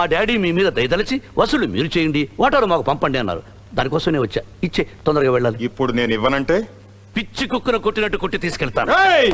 మా డాడీ మీ మీద దయదలిచి వసూలు మీరు చేయండి వాటాలు మాకు పంపండి అన్నారు. దానికోసమే వచ్చా. ఇచ్చే తొందరగా వెళ్ళాలి. ఇప్పుడు నేను ఇవ్వనంటే? పిచ్చి కుక్కను కొట్టినట్టు కొట్టి తీసుకెళ్తాను. ఏయ్!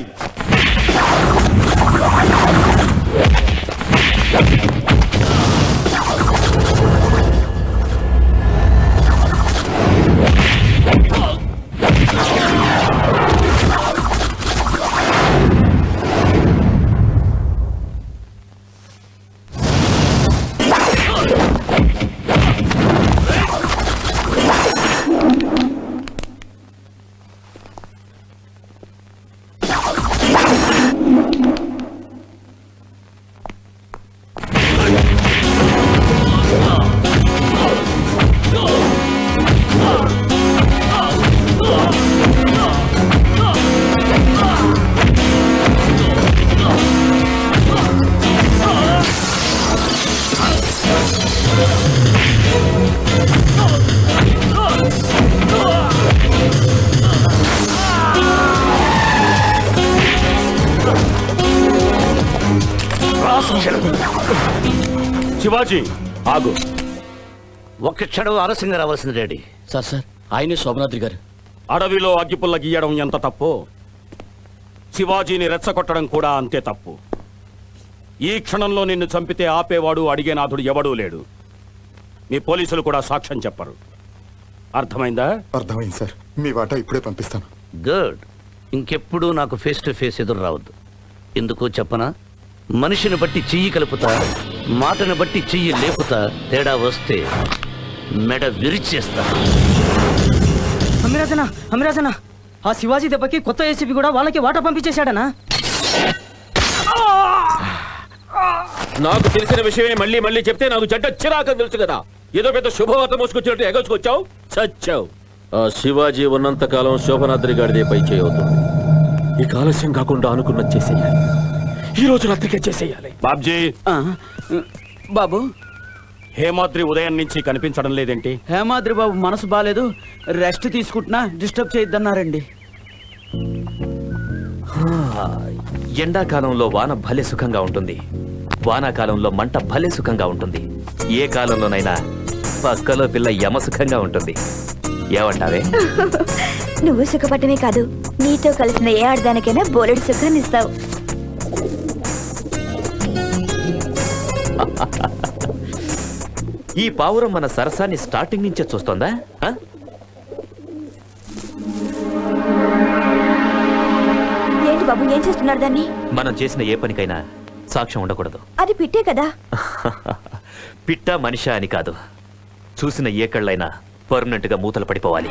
శివాజీ ఆగు. ఒక్క క్షణం ఆలస్యంగా రావాల్సింది డాడీ. సార్ సార్ ఆయనే శోభనాద్రి గారు. అడవిలో అగ్గిపుల్ల గీయడం ఎంత తప్పు? శివాజీని రెచ్చగొట్టడం కూడా అంతే తప్పు. ఈ క్షణంలో నిన్ను చంపితే ఆపేవాడు అడిగేనాథుడు ఎవడూ లేడు. మీ పోలీసులు కూడా సాక్ష్యం చెప్పరు. అర్థమైందా? అర్థమైంది సార్. మీ వాటా ఇప్పుడే పంపిస్తాను. గుడ్. ఇంకెప్పుడు నాకు ఫేస్ టు ఫేస్ ఎదురు రావద్దు. ఎందుకు చెప్పనా? మనిషిని బట్టి చెయ్యి కలుపుతా మాటను బట్టి చెయ్యి లేపుతా తేడా వస్తే మెడ విరిచేస్తా. అమిరాజనా అమిరాజనా ఆ శివాజీ దెబ్బకి కొత్త ఏసీపీ కూడా వాళ్ళకి వాటా పంపించేశాడనా? నాకు తెలిసిన విషయమే మళ్ళీ మళ్ళీ చెప్తే నాకు చెడ్డ చిరాకని తెలుసు కదా. ఏదో పెద్ద శుభవార్త మోసుకొచ్చినట్టు ఎగసుకొచ్చావు చచ్చావు. ఆ శివాజీ ఉన్నంత కాలం శోభనాద్రి గారిదే పై చేయవుతుంది ఈ ఆలస్యం కాకుండా అనుకున్నది చేసేయాలి. ఈ రోజు రాత్రికే చేసేయాలి. బాబ్జీ! ఆ, బాబు. హేమాద్రి ఉదయం నుంచి కనిపించడం లేదేంటి? హేమాద్రి బాబు మనసు బాగాలేదు రెస్ట్ తీసుకుంటున్నా డిస్టర్బ్ చేయొద్దన్నారండి. ఎండాకాలంలో వాన భలే సుఖంగా ఉంటుంది. వానాకాలంలో మంట భలే సుఖంగా ఉంటుంది. ఏ కాలంలోనైనా పక్కలో పిల్ల యమ సుఖంగా ఉంటుంది. ఏమంటావే? నువ్వు సుఖపట్టమే కాదు నీతో కలిసిన ఏ ఆడదానికైనా బోలెడు సుఖాన్ని ఇస్తావు. ఈ పావురం మన సరసాన్ని స్టార్టింగ్ నుంచే చూస్తోందా? ఏంటి బాబు ఏం చేస్తున్నారు దాన్ని? మనం చేసిన ఏ పనికైనా సాక్ష్యం ఉండకూడదు. అది పిట్టే కదా? పిట్ట మనిష అని కాదు. చూసిన ఏ కళ్ళైనా పర్మనెంట్గా మూతలు పడిపోవాలి.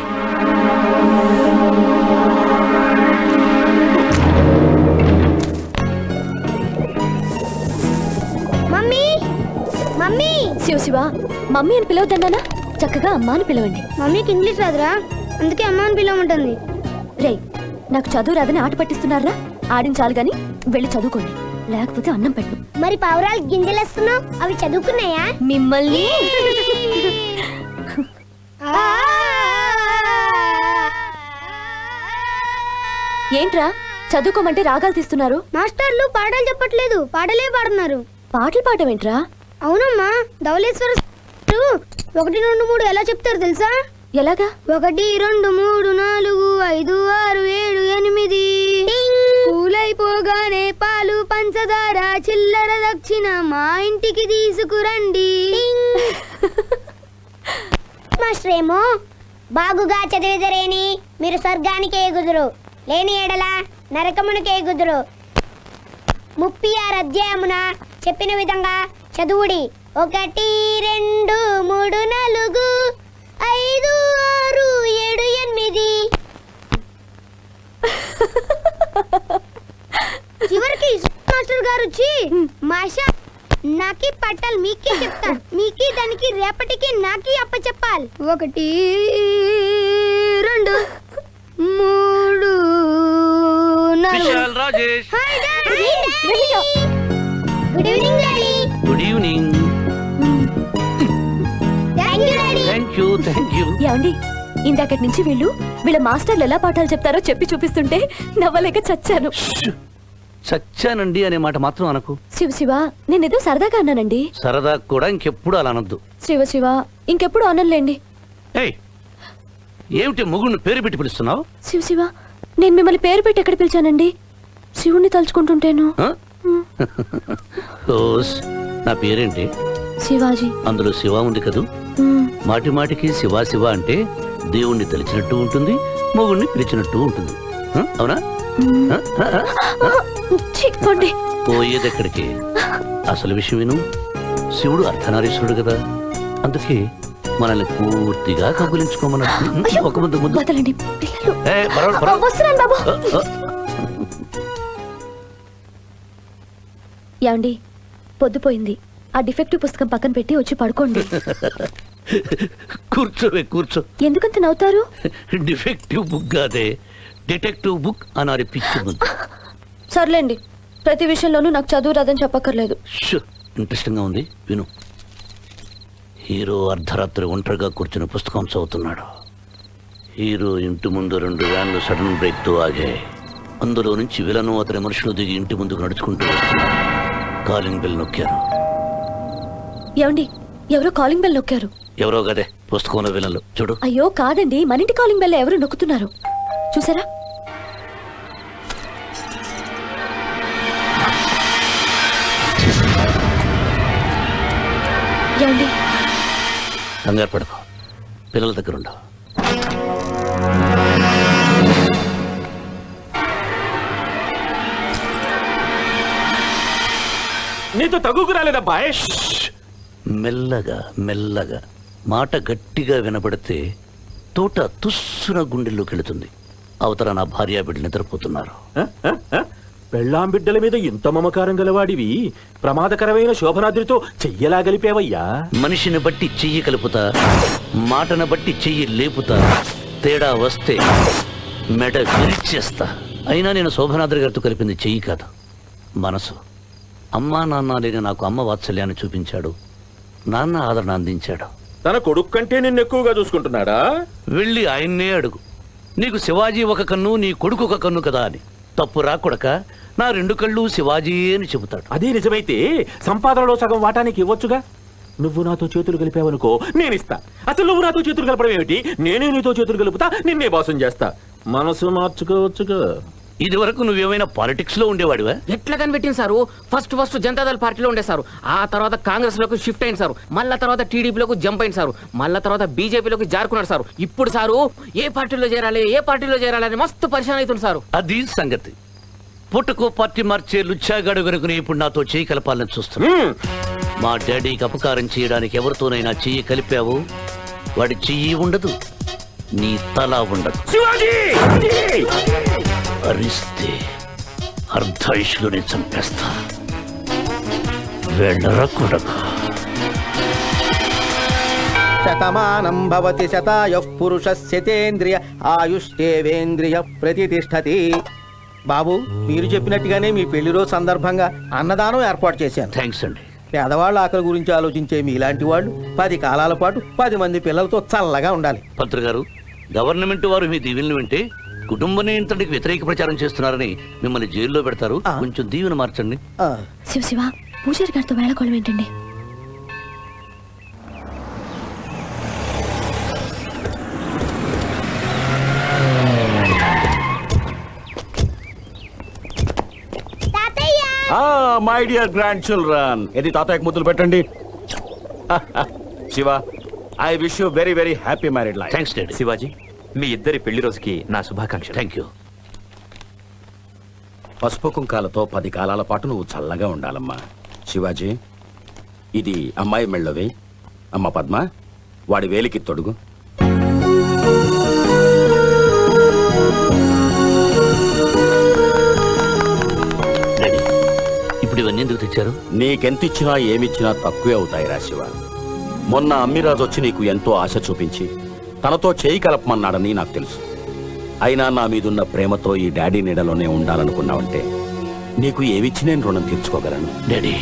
శివ శివ. మమ్మీ అని పిలవద్దన్నానా? చక్కగా అమ్మ అని పిలవండి. మమ్మీకి ఇంగ్లీష్ రాదురా. అందుకే అమ్మ అని పిలవమంటుంది. రే నాకు చదువు రాదని ఆట పట్టిస్తున్నారా? ఆడించాలి గాని వెళ్ళి చదువుకోండి. లేకపోతే అన్నం పెట్టు. మరి పావురాలు గింజలేస్తున్నావు? అవి చదువుకున్నాయా? మిమ్మల్ని ఏంట్రా? చదువుకోమంటే రాగాలు తీస్తున్నారు. మాస్టర్లు పాటలు చెప్పట్లేదు. పాటలే పాడుతున్నారు. పాటలు పాడమేంట్రా అవునమ్మా ధవళేశ్వర సారు ఒకటి రెండు మూడు ఎలా చెప్తారు తెలుసా? ఎలాగా? ఒకటి రెండు మూడు నాలుగు ఐదు ఆరు ఏడు ఎనిమిది. పూలైపోగానే పాలు పంచదార చిల్లర దక్షిణ మా ఇంటికి తీసుకురండి. మాస్టర్ ఏమో బాగుగా చదివిదరేని మీరు స్వర్గానికి ఎగుదురు. లేని ఎడల నరకమునకే ఎగుదురు. ముప్పై ఆరు అధ్యాయమున చెప్పిన విధంగా చదువుడి. ఒకటి రెండు మూడు నాలుగు ఐదు ఆరు ఏడు ఎనిమిది. చివరికి మాస్టర్ గారు వచ్చి మాషా నాకి పట్టాలి మీకే చెప్తా. మీకి దానికి రేపటికి నాకి అప్ప చెప్పాలి. ఒకటి రెండు మూడు నాలుగు. Rajesh. Good evening good evening thank you thank ఏమండి ఇందాకటి నుంచి వీళ్ళు వీళ్ళ మాస్టర్లు ఎలా పాఠాలు చెప్తారో చెప్పి చూపిస్తుంటే నవ్వలేక చచ్చాను. చచ్చానండి అనే మాట మాత్రం అనకు. శివ శివ నేనేదో సరదాగా అన్నానండి. సరదా కూడా ఇంకెప్పుడు అలా అనొద్దు. శివ శివ ఇంకెప్పుడు అనలేండి ఏయ్! ఏమిటి ముగుడిని పేరు పెట్టి పిలుస్తున్నావు? శివ శివ నేను మిమ్మల్ని పేరు పెట్టి ఎక్కడ పిలిచానండి? శివుణ్ణి తలుచుకుంటుంటేను. నా పేరేంటి? శివాజీ. అందులో శివ ఉంది కదూ. మాటి మాటికి శివ శివ అంటే దేవుణ్ణి తెలిచినట్టు ఉంటుంది మొగుణ్ణి పిలిచినట్టు ఉంటుంది? అవునా. పోయేదెక్కడికి? అసలు విషయం విను. శివుడు అర్ధనారీశ్వరుడు కదా. అందుకే మనల్ని పూర్తిగా కబులించుకోమన్నట్టు ఒక ఆ, ఆ. ఏమండి? పొద్దుపోయింది. ఆ డిఫెక్టివ్ పుస్తకం పక్కన పెట్టి వచ్చి పడుకోండి. కూర్చోవే కూర్చో. ఎందుకంత నవ్వుతారు? డిఫెక్టివ్ బుక్ కాదే డిటెక్టివ్ బుక్ అనాలి పిచ్చి బుక్ సర్లేండి ప్రతి విషయంలోనూ నాకు చదువు రాదని చెప్పక్కర్లేదు. ఇంట్రెస్టింగ్గా ఉంది విను. హీరో అర్ధరాత్రి ఒంటరిగా కూర్చుని పుస్తకం చదువుతున్నాడు. హీరో ఇంటి ముందు రెండు వ్యాన్లు సడన్ బ్రేక్తో ఆగాయి. అందులో నుంచి విలను అతని మనుషులు దిగి ఇంటి ముందుకు నడుచుకుంటూ వస్తున్నారు కాలింగ్ బెల్ నొక్కారు. ఏమండి? ఎవరో కాలింగ్ బెల్ నొక్కారు? ఎవరో గదే పుస్తకంలో విలన్లు. చూడు. అయ్యో కాదండి. మన ఇంటి కాలింగ్ బెల్ ఎవరు నొక్కుతున్నారు? చూసారా? ఏమండి? కంగారు పడకు. పిల్లల దగ్గర నీతో తగుకు రాలేదబ్బాయ్ మెల్లగా మెల్లగా మాట గట్టిగా వినబడితే తోట తుస్సున గుండెల్లోకి వెళుతుంది. అవతల నా భార్య బిడ్డలు నిద్రపోతున్నారు. పెళ్ళాం బిడ్డల మీద ఇంత మమకారం గలవాడివి. ప్రమాదకరమైన శోభనాద్రితో చెయ్యలా గలిపేవయ్యా. మనిషిని బట్టి చెయ్యి కలుపుతా మాటను బట్టి చెయ్యి లేపుతా తేడా వస్తే మెడ విరిచేస్తా. అయినా నేను శోభనాద్రి గారితో కలిపింది చెయ్యి కాదు మనసు. అమ్మా నాన్న లేని నాకు అమ్మ వాత్సల్యాన్ని చూపించాడు. నాన్న ఆదరణ అందించాడు. తన కొడుకు కంటే నిన్ను ఎక్కువగా చూసుకుంటున్నాడా? వెళ్ళి ఆయన్నే అడుగు. నీకు శివాజీ ఒక కన్ను నీ కొడుకు ఒక కన్ను కదా అని. తప్పు రాకొడక నా రెండు కళ్ళు శివాజీ అని చెబుతాడు. అదే నిజమైతే సంపాదనలో సగం వాటానికి ఇవ్వొచ్చుగా? నువ్వు నాతో చేతులు కలిపావనుకో నేను ఇస్తా. అసలు నువ్వు నాతో చేతులు కలపడం ఏమిటి? నేనే నీతో చేతులు కలుపుతా నిన్నే బాసం చేస్తా. మనసు మార్చుకోవచ్చుగా. ఇది వరకు నువ్వేమైనా పాలిటిక్స్లో ఉండేవాడివా? ఎట్లా కనిపెట్టింది సారు? ఫస్ట్ ఫస్ట్ జనతాదళ పార్టీలో ఉండే సారు. ఆ తర్వాత కాంగ్రెస్లోకి షిఫ్ట్ అయింది సారు. మళ్ళా తర్వాత టీడీపీలోకి జంప్ అయింది సారు. మళ్ళా తర్వాత బీజేపీలోకి జారుకున్నాడు సారు. ఇప్పుడు సారు ఏ పార్టీలో చేరాలి ఏ పార్టీలో చేరాలి అని మస్తు పరిశాన్ అవుతుంది సారు. అది సంగతి. పుట్టుకో పార్టీ మార్చే లుచ్చాగాడు వెనుకని ఇప్పుడు నాతో చేయి కలపాలని చూస్తున్నా. మా డాడీకి అపకారం చేయడానికి ఎవరితోనైనా చెయ్యి కలిపావు? వాడి చెయ్యి ఉండదు నీ తల ఉండదు. శివాజీ! అరిస్తే అర్ధాయుషులోనే చంపేస్తా. వెళ్ళరా కొడక శతమానం భవతి శతాయ పురుష శతేంద్రియ ఆయుష్ేవేంద్రియ ప్రతిష్టతి బాబు మీరు చెప్పినట్టుగానే మీ పెళ్ళి రోజు సందర్భంగా అన్నదానం ఏర్పాటు చేశాను. థ్యాంక్స్ అండి. పేదవాళ్ళ ఆకలి గురించి ఆలోచించే మీలాంటి వాళ్ళు పది కాలాల పాటు పది మంది పిల్లలతో చల్లగా ఉండాలి. పంతులు గారు గవర్నమెంట్ వారు మీ దీవెనలు వింటే కుటుంబ నియంత్రణకి వ్యతిరేక ప్రచారం చేస్తున్నారని మిమ్మల్ని జైల్లో పెడతారు. ఆ. కొంచెం దీవెన మార్చండి. ఆ, శివ శివ పూజారి గారితో వేళకోళం ఏంటండి? మై డియర్ గ్రాండ్ చిల్డ్రన్ ఇది తాతయ్యకు ముద్దులు పెట్టండి? Shiva I wish you very very happy married life thanks daddy Shivaji. మీ ఇద్దరి పెళ్ళి రోజుకి నా శుభాకాంక్షలు. థ్యాంక్ యూ పసుపు కుంకాలతో పది కాలాల పాటు నువ్వు చల్లగా ఉండాలమ్మా. శివాజీ ఇది అమ్మాయి మెళ్ళవి. అమ్మ పద్మ వాడి వేలికి తొడుగు. డాడీ ఇప్పుడు ఇవన్నీ ఎందుకు తెచ్చారు? నీకెంతిచ్చినా ఏమిచ్చినా తక్కువే అవుతాయి రా శివ. మొన్న అమ్మిరాజు వచ్చి నీకు ఎంతో ఆశ చూపించి తనతో చేయి కలపమన్నాడని నాకు తెలుసు. అయినా నా మీదున్న ప్రేమతో ఈ డాడీ నీడలోనే ఉండాలనుకున్నావంటే నీకు ఏమిచ్చి నేను రుణం తీర్చుకోగలను. డాడీ.